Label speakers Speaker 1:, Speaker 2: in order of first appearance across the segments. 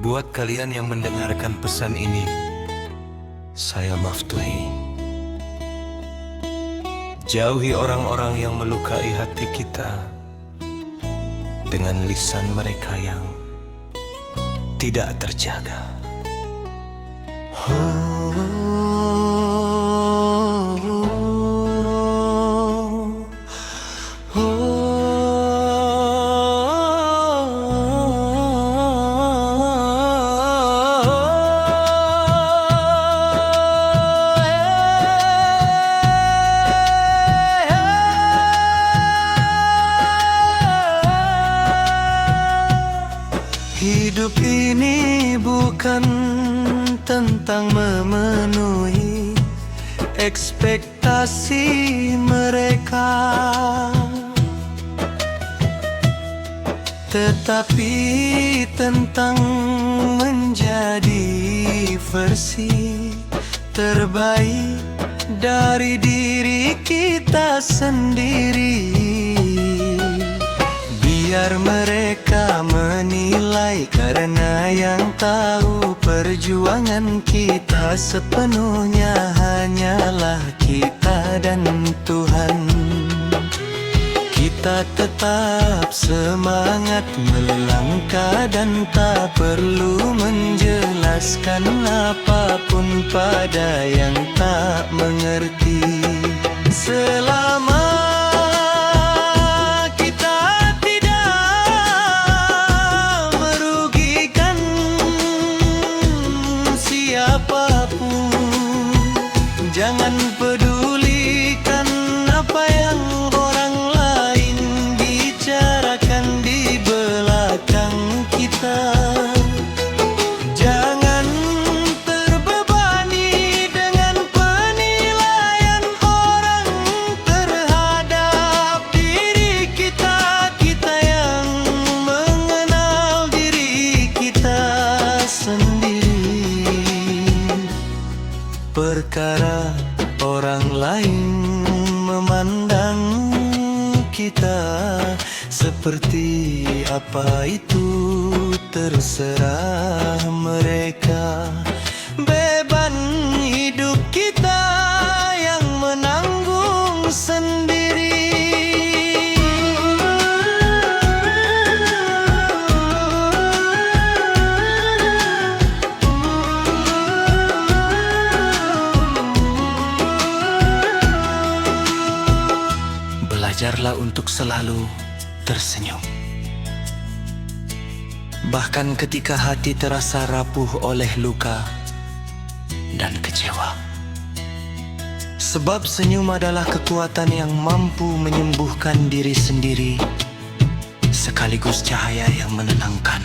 Speaker 1: Buat kalian yang mendengarkan pesan ini, saya maftuhi. Jauhi orang-orang yang melukai hati kita dengan lisan mereka yang tidak terjaga. Hidup ini bukan tentang memenuhi ekspektasi mereka. Tetapi tentang menjadi versi terbaik dari diri kita sendiri. Biar mereka menilai karena yang tahu perjuangan kita sepenuhnya hanyalah kita dan Tuhan. Kita tetap semangat melangkah dan tak perlu menjelaskan apapun pada yang tak mengerti. Selama Jangan pedulikan apa yang orang lain memandang kita seperti apa itu terserah mereka Belajarlah untuk selalu tersenyum. Bahkan ketika hati terasa rapuh oleh luka dan kecewa. Sebab senyum adalah kekuatan yang mampu menyembuhkan diri sendiri sekaligus cahaya yang menenangkan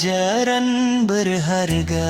Speaker 1: أجرا berharga